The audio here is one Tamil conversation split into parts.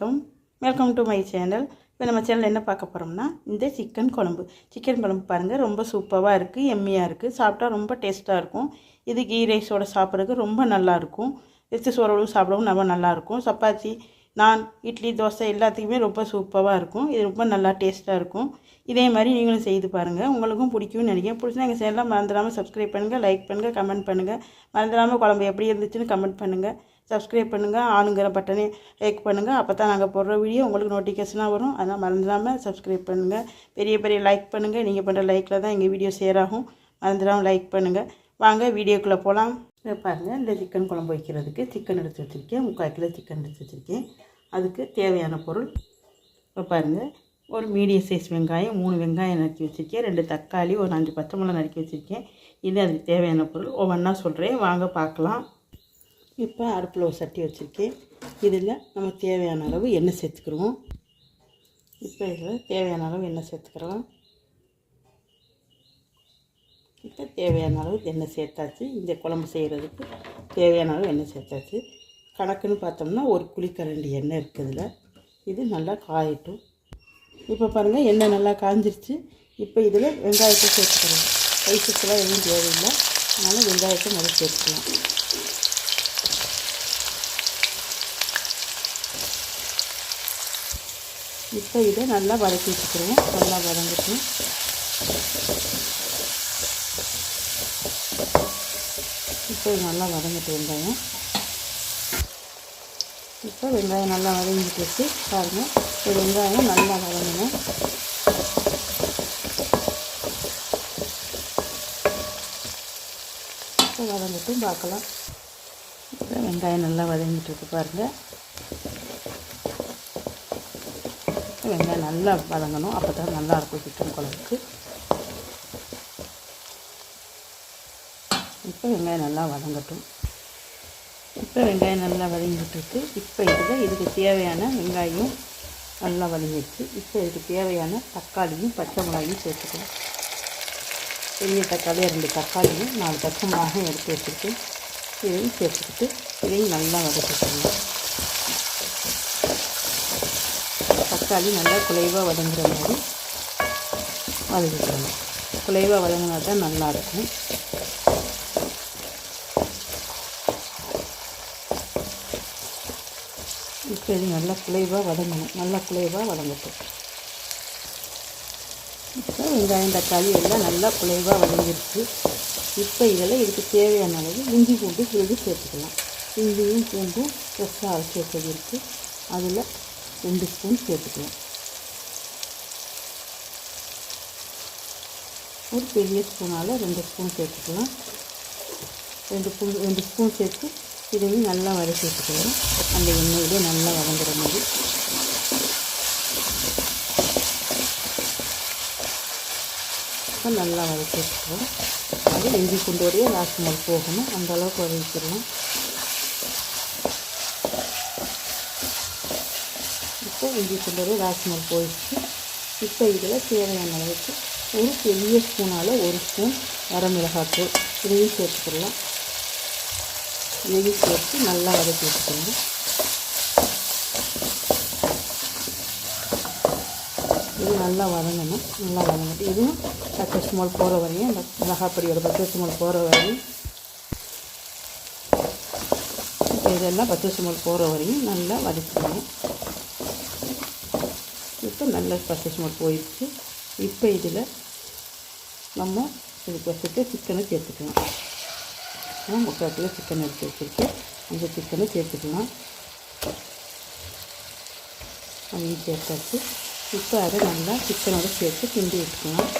வணக்கம். வெல்கம் டு மை சேனல் இப்போ நம்ம சேனல் என்ன பார்க்க போகிறோம்னா இந்த சிக்கன் குழம்பு. சிக்கன் குழம்பு பாருங்கள் ரொம்ப சூப்பராக இருக்குது எம்மியாக இருக்குது சாப்பிட்டா ரொம்ப டேஸ்ட்டாக இருக்கும். இது கீ ரைஸோட சாப்பிட்றதுக்கு ரொம்ப நல்லாயிருக்கும் வெச்சு சோறோடு சாப்பிடவும் ரொம்ப நல்லாயிருக்கும் சப்பாத்தி நான் இட்லி தோசை எல்லாத்துக்குமே ரொம்ப சூப்பராக இருக்கும். இது ரொம்ப நல்லா டேஸ்ட்டாக இருக்கும். இதே மாதிரி நீங்களும் செய்து பாருங்கள் உங்களுக்கும் பிடிக்கும்னு நினைக்கிறேன். பிடிச்சா எங்கள் சேனலாக மறந்துடாமல் சப்ஸ்கிரைப் பண்ணுங்கள் லைக் பண்ணுங்கள் கமெண்ட் பண்ணுங்கள் மறந்துடாமல் குழம்பு எப்படி இருந்துச்சுன்னு கமெண்ட் பண்ணுங்கள் சப்ஸ்கிரைப் பண்ணுங்கள் ஆணுங்கிற பட்டனே லைக் பண்ணுங்கள் அப்போ தான் நாங்கள் போடுற வீடியோ உங்களுக்கு நோட்டிஃபிகேஷனாக வரும். அதனால் மறந்துடாமல் சப்ஸ்கிரைப் பண்ணுங்கள் பெரிய பெரிய லைக் பண்ணுங்கள் நீங்கள் பண்ணுற லைக்கில் தான் எங்கள் வீடியோ ஷேர் ஆகும். மறந்துடாமல் லைக் பண்ணுங்கள் வாங்க வீடியோக்குள்ளே போகலாம் இதை பாருங்கள் இந்த சிக்கன் குழம்பு வைக்கிறதுக்கு சிக்கன் எடுத்து வச்சுருக்கேன். முக்கால் கிலோ சிக்கன் எடுத்து வச்சுருக்கேன். அதுக்கு தேவையான பொருள் இப்போ பாருங்கள் ஒரு மீடியம் சைஸ் வெங்காயம் மூணு வெங்காயம் நறுக்கி வச்சுருக்கேன். ரெண்டு தக்காளி ஒரு அஞ்சு பச்சை மிளகா நறுக்கி வச்சுருக்கேன். இது அதுக்கு தேவையான பொருள். ஒவ்வொன்றா சொல்கிறேன் வாங்க பார்க்கலாம். இப்போ அடுப்பில் ஒரு சட்டி வச்சுருக்கேன். இதில் நம்ம தேவையான அளவு எண்ணெய் சேர்த்துக்கிடுவோம். இப்போ இதில் தேவையான அளவு எண்ணெய் சேர்த்துக்கிறோம். இப்போ தேவையான அளவு எண்ணெய் சேர்த்தாச்சு. இந்த குழம்பு செய்கிறதுக்கு தேவையான அளவு எண்ணெய் சேர்த்தாச்சு. கணக்குன்னு பார்த்தோம்னா ஒரு குழிக்கரண்டி எண்ணெய் இருக்குதுல இது நல்லா காயட்டும். இப்போ பாருங்கள் எண்ணெய் நல்லா காஞ்சிருச்சு. இப்போ இதில் வெங்காயத்தை சேர்த்துக்கிறோம். ரைஸுக்கெல்லாம் எதுவும் தேவையில்லை. அதனால் வெங்காயத்தை முதல் சேர்த்துக்கலாம். இப்போ இதை நல்லா வதக்கி வச்சுக்கிறோம் நல்லா வதங்கிட்டு. இப்போ இது நல்லா வதங்கிட்டு வெங்காயம். இப்போ வெங்காயம் நல்லா வதங்கிட்டு வச்சு பாருங்கள் இப்போ வெங்காயம் நல்லா வதங்கணும். இப்போ வதங்கிட்டும் பார்க்கலாம். இப்போ வெங்காயம் நல்லா வதங்கிட்டு இருக்கு பாருங்கள் வெங்காயம் நல்லா வதங்கணும். அப்போ தான் நல்லாயிருக்கும் சிக்கன் குழம்புக்கு. இப்போ வெங்காயம் நல்லா வதங்கட்டும். இப்போ வெங்காயம் நல்லா வதங்கிட்டுருக்கு இப்போ இதில் இதுக்கு தேவையான வெங்காயம் நல்லா வதங்கிடுச்சு. இப்போ இதுக்கு தேவையான தக்காளியும் பச்சை மிளகாயும் சேர்த்துக்கலாம். பெரிய தக்காளி ரெண்டு தக்காளியும் நாலு பச்சை மிளகாயும் எடுத்து வச்சுருக்கேன். இதையும் சேர்த்துக்கிட்டு இதையும் நல்லா வதக்கிக்கணும் தக்காளி நல்லா குலைவாக வதங்குற மாதிரி வதக்கிக்கணும். குலைவாக வதங்கினா தான் நல்லாயிருக்கும் இப்போ இது நல்லா குலைவாக வதங்கணும். நல்லா குலைவாக வதங்கட்டும். இப்போ வெங்காயம் தக்காளி எல்லாம் நல்லா குலைவாக வதங்கிருச்சு. இப்போ இதில் இதுக்கு தேவையான அளவு இஞ்சி பூண்டு விழுது சேர்த்துக்கலாம். இஞ்சியும் பூண்டும் ஃப்ரெஷ்ஷாக அரைச்சி வச்சது இருக்குது அதில் ரெண்டு ஸ்பூன் சேர்த்துக்கலாம். ஒரு பெரிய ஸ்பூனால் ரெண்டு ஸ்பூன் சேர்த்துக்கலாம். ரெண்டு ஸ்பூன் ரெண்டு ஸ்பூன் சேர்த்து இதையும் நல்லா வதக்கி வச்சுக்கலாம். அந்த எண்ணெயிலே நல்லா வதங்குற மாதிரி. இப்போ நல்லா வதக்கி வச்சுக்கலாம். அது இஞ்சி பூண்டோடைய லாஸ்ட் நாள் போகணும். அந்த அளவுக்கு வதக்கிடலாம் இஞ்சி பூண்டோடைய லாஸ்ட் போயிடுச்சு. இப்போ இதில் தேவையான அளவுக்கு ஒரு பெரிய ஸ்பூனால் ஒரு ஸ்பூன் வரமிளகாத்தூள் இதையும் சேர்த்துக்கலாம். இதையும் சேர்த்து நல்லா வதக்கி வச்சுக்கணும் இது நல்லா வதங்கணும். நல்லா வதங்கிட்டு இதுவும் பச்சை ஸ்மால் போகிற வரையும் அந்த மிளகாப்பொடியோட பச்சை ஸ்மால் போகிற வரையும். இப்போ இதெல்லாம் பச்சை ஸ்மால் போகிற வரையும் நல்லா வதக்கிக்கணும் இப்போ நல்ல பச்சை ஸ்மால் போயிடுச்சு. இப்போ இதில் நம்ம இதுக்கு வச்சுட்டு சிக்கனை சேர்த்துக்கலாம். நான் முக்கால் கிலோ சிக்கன் எடுத்து வச்சுருக்கேன். அந்த சிக்கனை சேர்த்துக்கலாம். அதையும் சேர்த்தாச்சு. இப்போ அதை நல்லா சிக்கனோட சேர்த்து கிண்டி வச்சுக்கலாம்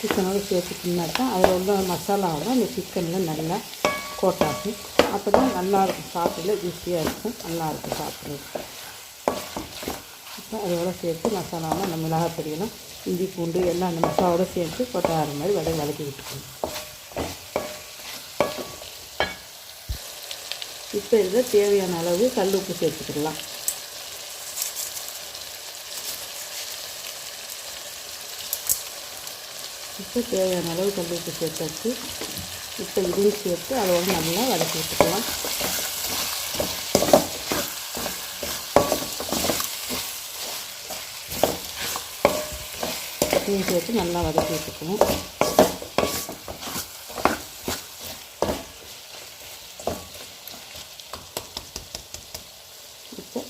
சிக்கனோட சேர்த்து தான் அதில் உள்ள மசாலாவெல்லாம் அந்த சிக்கனில் நல்லா போட்டாச்சு அப்போ தான் நல்லாயிருக்கும் சாப்பிடல ருசியாக இருக்கும் நல்லாயிருக்கும் சாப்பிட்றது இப்போ அதோட சேர்த்து மசாலாலாம் நம்ம மிளகாப்பொடியெல்லாம் இஞ்சி பூண்டு எல்லாம் அந்த மசாலாவோட சேர்த்து கொட்டார மாதிரி வடை வதக்கி விட்டுக்கணும். இப்போ இதில் தேவையான அளவு கல் உப்பு சேர்த்துக்கிடலாம் இப்போ தேவையான அளவு கல் உப்பு சேர்த்தாச்சு. இப்போ இதையும் சேர்த்து அதோடு நல்லா வதக்கி விட்டுக்கலாம். இதையும் சேர்த்து நல்லா வதக்கி விட்டுக்கணும் இப்போ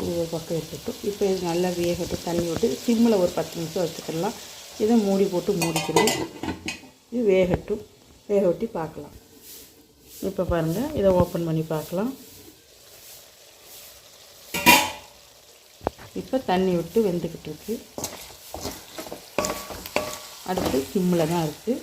இது ஒரு பக்கம் இருக்கட்டும் இப்போ இது நல்லா வேகட்டும். தண்ணி விட்டு சிம்மில் ஒரு பத்து நிமிஷம் வச்சுக்கலாம். இதை மூடி போட்டு மூடிக்கணும். இது வேகட்டும். வேக ஒட்டி பார்க்கலாம். இப்போ பாருங்கள் இதை ஓப்பன் பண்ணி பார்க்கலாம். இப்போ தண்ணி விட்டு வெந்துக்கிட்டு இருக்கு. அடுத்து சிம்மில் தான் இருக்குது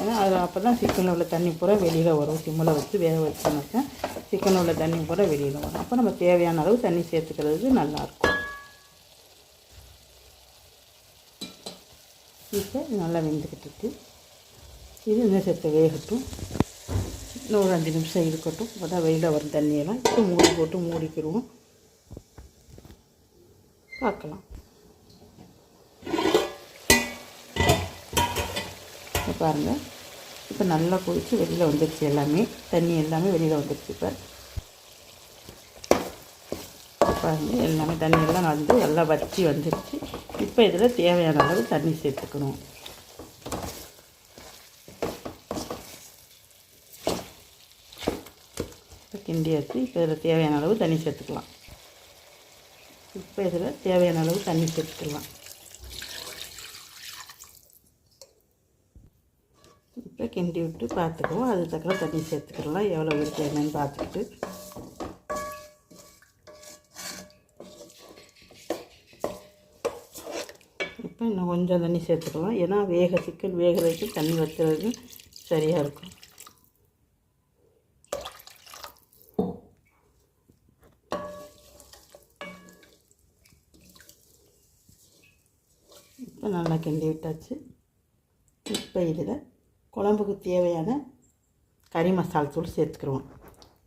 ஏன்னா அதில் அப்போ தான் சிக்கனில் உள்ள தண்ணி பூரா வெளியில் வரும். சிம்மில் வச்சு வேக வச்சோம்னாக்கா சிக்கனில் உள்ள தண்ணி பூரா வெளியில் வரும். அப்போ நம்ம தேவையான அளவு தண்ணி சேர்த்துக்கிறது நல்லாயிருக்கும் இப்போ நல்லா வெந்துக்கிட்டு இருக்கு இது இன்னும் சேர்த்து வேகட்டும். இன்னும் ஒரு அஞ்சு நிமிஷம் இருக்கட்டும். அப்போ தான் வெளியில் வரும் தண்ணியெல்லாம். இப்போ மூடி போட்டு மூடிக்கிடுவோம் பார்க்கலாம். இப்போ பாருங்கள் இப்போ நல்லா கொதித்து வெளியில் வந்துடுச்சு எல்லாமே. தண்ணி எல்லாமே வெளியில் வந்துடுச்சு இப்போ. பாருங்கள் எல்லாமே தண்ணி எல்லாம் வந்து எல்லாம் வற்றி வந்துடுச்சு இப்போ இதில் தேவையான அளவு தண்ணி சேர்த்துக்கணும். இப்போ கிண்டியாச்சு இப்போ இதில் தேவையான அளவு தண்ணி சேர்த்துக்கலாம். இப்போ இதில் தேவையான அளவு தண்ணி சேர்த்துக்கலாம். இப்போ கிண்டி விட்டு பார்த்துக்குவோம். அதுக்கு தக்கன தண்ணி சேர்த்துக்கலாம். எவ்வளோ இருக்கு என்னன்னு பார்த்துக்கிட்டு இப்போ இன்னும் கொஞ்சம் தண்ணி சேர்த்துக்கலாம். ஏன்னா வேக சிக்கன் வேகிறதுக்கு தண்ணி வச்சுறது சரியாக இருக்கும். இப்போ நல்லா கிண்டி விட்டாச்சு. இப்போ இதில் குழம்புக்கு தேவையான கறி மசாலா தூள் சேர்த்துக்கிடுவோம்.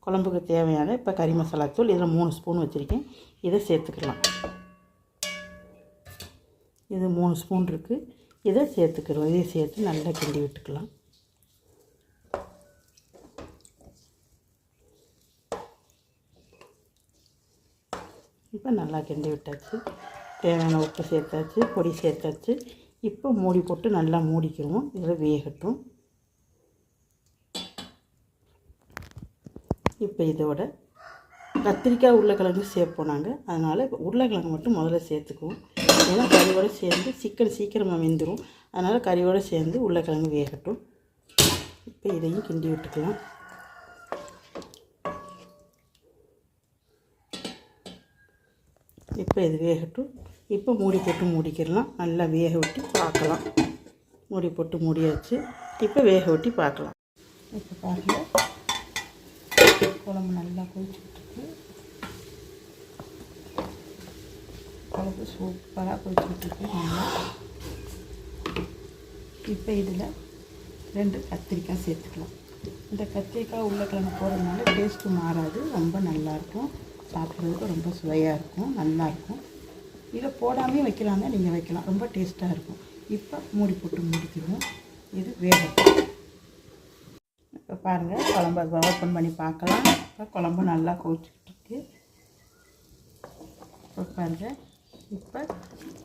குழம்புக்கு தேவையான இப்போ கறி மசாலா தூள் இதில் மூணு ஸ்பூன் வச்சுருக்கேன். இதை சேர்த்துக்கலாம். இது மூணு ஸ்பூன் இருக்குது இதை சேர்த்துக்கிறோம். இதையும் சேர்த்து நல்லா கிண்டி விட்டுக்கலாம். இப்போ நல்லா கிண்டி விட்டாச்சு. தேவையான உப்பு சேர்த்தாச்சு பொடி சேர்த்தாச்சு. இப்போ மூடி போட்டு நல்லா மூடிக்கிடுவோம் இதில் வேகட்டும். இப்போ இதோட கத்திரிக்காய் உருளைக்கிழங்கு சேர்ப்போம் நாங்கள் அதனால் உருளைக்கிழங்கு மட்டும் முதல்ல சேர்த்துக்குவோம். ஏன்னா கறியோடு சேர்ந்து சிக்கன் சீக்கிரமாக வெந்துடும் அதனால் கறியோடு சேர்ந்து உருளைக்கிழங்கு வேகட்டும். இப்போ இதையும் கிண்டி விட்டுக்கலாம். இப்போ இது வேகட்டும். இப்போ மூடி போட்டு மூடிக்கிடலாம் நல்லா வேக விட்டு பார்க்கலாம். மூடி போட்டு மூடியாச்சு. இப்போ வேக விட்டு பார்க்கலாம். இப்போ பாருங்கள் குழம்பு நல்லா கொதிச்சுக்கிட்டு குழம்பு சூப்பராக கொதிச்சுக்கிட்டு நல்லா இப்போ இதில் ரெண்டு கத்திரிக்காய் சேர்த்துக்கலாம். இந்த கத்திரிக்காய் உருளைக்கிழங்கு போடுறதுனால டேஸ்ட்டு மாறாது ரொம்ப நல்லாயிருக்கும். சாப்பிட்றதுக்கு ரொம்ப சுவையாக இருக்கும் நல்லாயிருக்கும். இதை போடாமே வைக்கலாங்க நீங்கள் வைக்கலாம். ரொம்ப டேஸ்ட்டாக இருக்கும். இப்போ மூடி போட்டு மூடிக்கிடுவோம் இது வேகட்டும். இப்போ பாருங்கள் குழம்பு ஓப்பன் பண்ணி பார்க்கலாம். இப்போ குழம்பு நல்லா கொதிச்சுக்கிட்டு இருக்கு. இப்போ பாருங்கள் இப்போ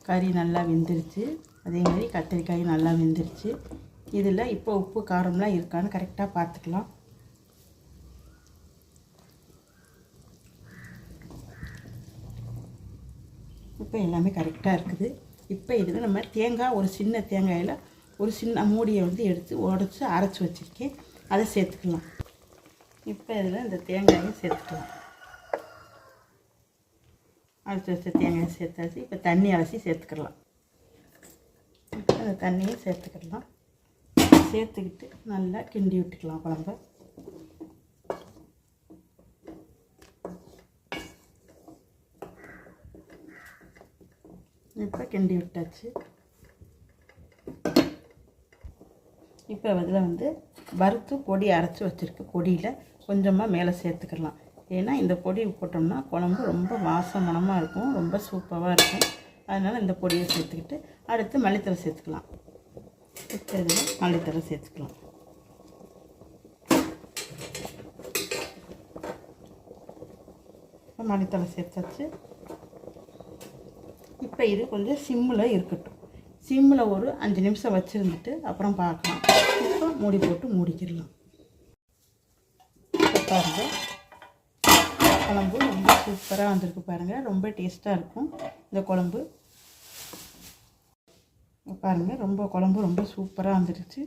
கறி நல்லா வெந்துருச்சு. அதே மாதிரி கத்திரிக்காய் நல்லா வெந்துருச்சு. இதில் இப்போ உப்பு காரம்லாம் இருக்கான்னு கரெக்டாக பார்த்துக்கலாம். இப்போ எல்லாமே கரெக்டாக இருக்குது. இப்போ இதில் நம்ம தேங்காய் ஒரு சின்ன தேங்காயில் ஒரு சின்ன மூடியை வந்து எடுத்து உடச்சி அரைச்சி வச்சுருக்கேன். அதை சேர்த்துக்கலாம். இப்போ இதில் இந்த தேங்காயை சேர்த்துக்கலாம். அரைச்சி வச்ச தேங்காய் சேர்த்தாச்சு. இப்போ தண்ணி அலசி சேர்த்துக்கலாம். இப்போ அந்த தண்ணியை சேர்த்துக்கிடலாம் சேர்த்துக்கிட்டு நல்லா கிண்டி விட்டுக்கலாம் குழம்ப. இப்போ கிண்டி விட்டாச்சு. இப்போ அதில் வந்து வறுத்து பொடி அரைச்சி வச்சுருக்கு பொடியில் கொஞ்சமாக மேலே சேர்த்துக்கலாம். ஏன்னா இந்த பொடி போட்டோம்னா குழம்பு ரொம்ப வாசமனமாக இருக்கும் ரொம்ப சூப்பராக இருக்கும். அதனால் இந்த பொடியை சேர்த்துக்கிட்டு அடுத்து மல்லித்தலை சேர்த்துக்கலாம். இப்போ இதில் மல்லித்தலை சேர்த்துக்கலாம் மல்லித்தலை சேர்த்தாச்சு. இப்போ இது கொஞ்சம் சிம்மில் இருக்கட்டும். சிம்மில் ஒரு அஞ்சு நிமிஷம் வச்சுருந்துட்டு அப்புறம் பார்க்கலாம். இப்போ மூடி போட்டு மூடிக்கிடலாம். பாருங்கள் குழம்பு ரொம்ப சூப்பராக வந்திருக்கு பாருங்கள் ரொம்ப டேஸ்ட்டாக இருக்கும் இந்த குழம்பு. பாருங்கள் ரொம்ப குழம்பு ரொம்ப சூப்பராக வந்துருச்சு.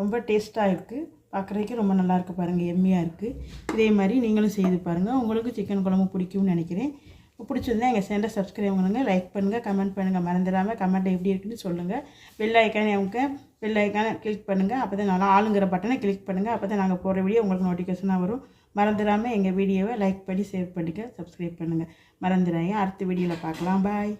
ரொம்ப டேஸ்ட்டாக இருக்குது பார்க்குறதுக்கே ரொம்ப நல்லாயிருக்கு பாருங்கள் எம்மியாக இருக்குது இதே மாதிரி நீங்களும் செய்து பாருங்கள் உங்களுக்கு சிக்கன் குழம்பு பிடிக்கும்னு நினைக்கிறேன். பிடிச்சிருந்தா எங்கள் சேனலை சப்ஸ்கிரைப் பண்ணுங்கள் லைக் பண்ணுங்கள் கமெண்ட் பண்ணுங்கள் மறந்துடாமல் கமெண்ட் எப்படி இருக்குன்னு சொல்லுங்கள் பெல் ஐக்கானே அவங்க பெல் ஐக்கானை கிளிக் பண்ணுங்கள் அப்போ தான் நல்லா ஆளுங்கிற பட்டனை கிளிக் பண்ணுங்கள் அப்போ தான் நாங்கள் போகிற வீடியோ உங்களுக்கு நோட்டிஃபிகேஷனாக வரும். மறந்துடாமல் எங்கள் வீடியோவை லைக் பண்ணி சேவ் பண்ணிக்க சப்ஸ்கிரைப் பண்ணுங்கள் மறந்துடாங்க அடுத்த வீடியோவில் பார்க்கலாம். பாய்